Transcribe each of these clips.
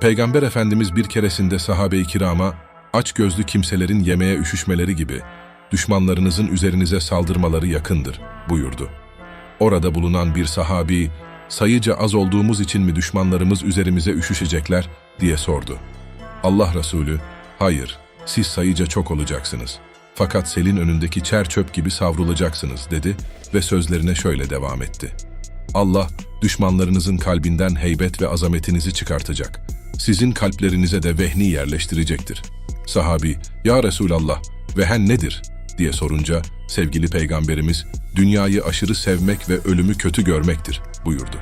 Peygamber Efendimiz bir keresinde sahabe-i kirama, aç gözlü kimselerin yemeğe üşüşmeleri gibi, düşmanlarınızın üzerinize saldırmaları yakındır, buyurdu. Orada bulunan bir sahabi, sayıca az olduğumuz için mi düşmanlarımız üzerimize üşüşecekler, diye sordu. Allah Resulü, hayır, siz sayıca çok olacaksınız. Fakat selin önündeki çer çöp gibi savrulacaksınız, dedi ve sözlerine şöyle devam etti. Allah, düşmanlarınızın kalbinden heybet ve azametinizi çıkartacak. Sizin kalplerinize de vehni yerleştirecektir. Sahabi, Ya Resulallah, vehen nedir? diye sorunca, sevgili Peygamberimiz, dünyayı aşırı sevmek ve ölümü kötü görmektir, buyurdu.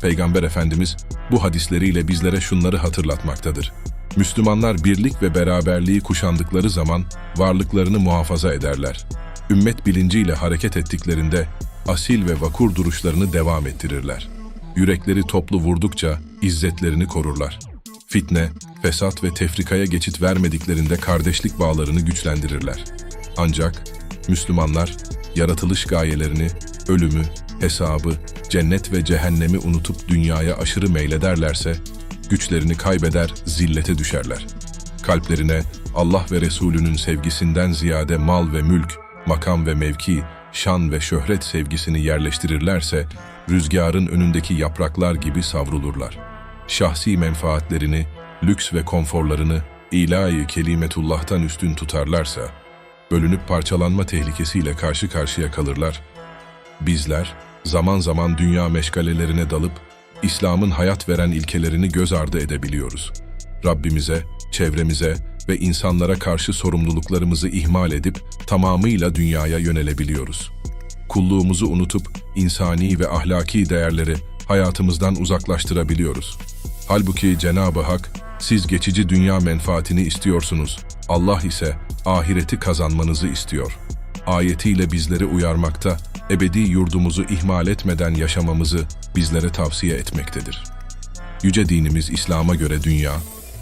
Peygamber Efendimiz, bu hadisleriyle bizlere şunları hatırlatmaktadır. Müslümanlar birlik ve beraberliği kuşandıkları zaman varlıklarını muhafaza ederler. Ümmet bilinciyle hareket ettiklerinde asil ve vakur duruşlarını devam ettirirler. Yürekleri toplu vurdukça izzetlerini korurlar. Fitne, fesat ve tefrikaya geçit vermediklerinde kardeşlik bağlarını güçlendirirler. Ancak Müslümanlar yaratılış gayelerini, ölümü, hesabı, cennet ve cehennemi unutup dünyaya aşırı meylederlerse, güçlerini kaybeder, zillete düşerler. Kalplerine Allah ve Resulünün sevgisinden ziyade mal ve mülk, makam ve mevki, şan ve şöhret sevgisini yerleştirirlerse, rüzgarın önündeki yapraklar gibi savrulurlar. Şahsi menfaatlerini, lüks ve konforlarını ilahi kelimetullah'tan üstün tutarlarsa, bölünüp parçalanma tehlikesiyle karşı karşıya kalırlar. Bizler zaman zaman dünya meşgalelerine dalıp İslam'ın hayat veren ilkelerini göz ardı edebiliyoruz. Rabbimize, çevremize ve insanlara karşı sorumluluklarımızı ihmal edip tamamıyla dünyaya yönelebiliyoruz. Kulluğumuzu unutup insani ve ahlaki değerleri hayatımızdan uzaklaştırabiliyoruz. Halbuki Cenab-ı Hak, siz geçici dünya menfaatini istiyorsunuz, Allah ise ahireti kazanmanızı istiyor. Ayetiyle bizleri uyarmakta, ebedi yurdumuzu ihmal etmeden yaşamamızı bizlere tavsiye etmektedir. Yüce dinimiz İslam'a göre dünya,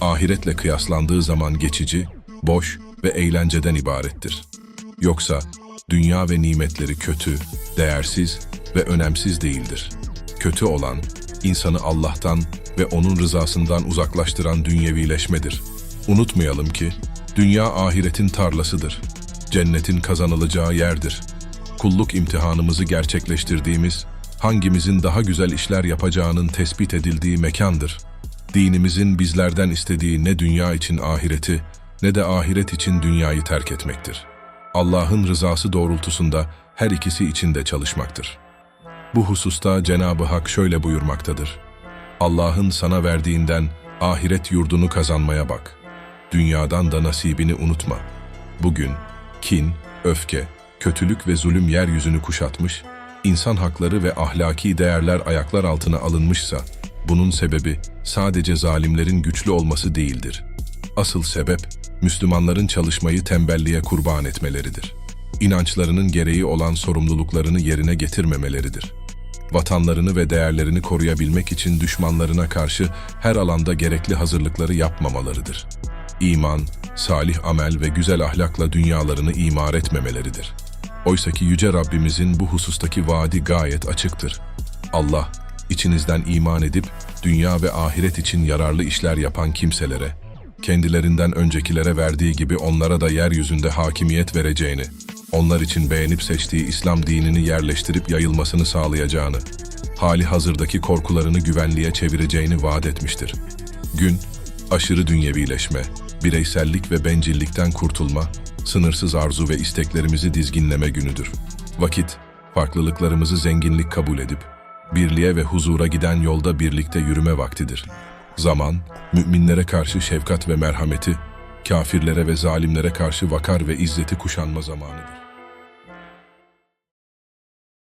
ahiretle kıyaslandığı zaman geçici, boş ve eğlenceden ibarettir. Yoksa dünya ve nimetleri kötü, değersiz ve önemsiz değildir. Kötü olan, insanı Allah'tan ve O'nun rızasından uzaklaştıran dünyevileşmedir. Unutmayalım ki, dünya ahiretin tarlasıdır. Cennetin kazanılacağı yerdir. Kulluk imtihanımızı gerçekleştirdiğimiz, hangimizin daha güzel işler yapacağının tespit edildiği mekandır. Dinimizin bizlerden istediği ne dünya için ahireti, ne de ahiret için dünyayı terk etmektir. Allah'ın rızası doğrultusunda her ikisi için de çalışmaktır. Bu hususta Cenab-ı Hak şöyle buyurmaktadır. Allah'ın sana verdiğinden ahiret yurdunu kazanmaya bak. Dünyadan da nasibini unutma. Bugün kin, öfke, kötülük ve zulüm yeryüzünü kuşatmış, insan hakları ve ahlaki değerler ayaklar altına alınmışsa, bunun sebebi sadece zalimlerin güçlü olması değildir. Asıl sebep, Müslümanların çalışmayı tembelliğe kurban etmeleridir. İnançlarının gereği olan sorumluluklarını yerine getirmemeleridir. Vatanlarını ve değerlerini koruyabilmek için düşmanlarına karşı her alanda gerekli hazırlıkları yapmamalarıdır. İman, salih amel ve güzel ahlakla dünyalarını imar etmemeleridir. Oysaki Yüce Rabbimizin bu husustaki vaadi gayet açıktır. Allah, içinizden iman edip dünya ve ahiret için yararlı işler yapan kimselere, kendilerinden öncekilere verdiği gibi onlara da yeryüzünde hakimiyet vereceğini, onlar için beğenip seçtiği İslam dinini yerleştirip yayılmasını sağlayacağını, hali hazırdaki korkularını güvenliğe çevireceğini vaat etmiştir. Gün, aşırı dünyevileşme, bireysellik ve bencillikten kurtulma, sınırsız arzu ve isteklerimizi dizginleme günüdür. Vakit, farklılıklarımızı zenginlik kabul edip, birliğe ve huzura giden yolda birlikte yürüme vaktidir. Zaman, müminlere karşı şefkat ve merhameti, kafirlere ve zalimlere karşı vakar ve izzeti kuşanma zamanıdır.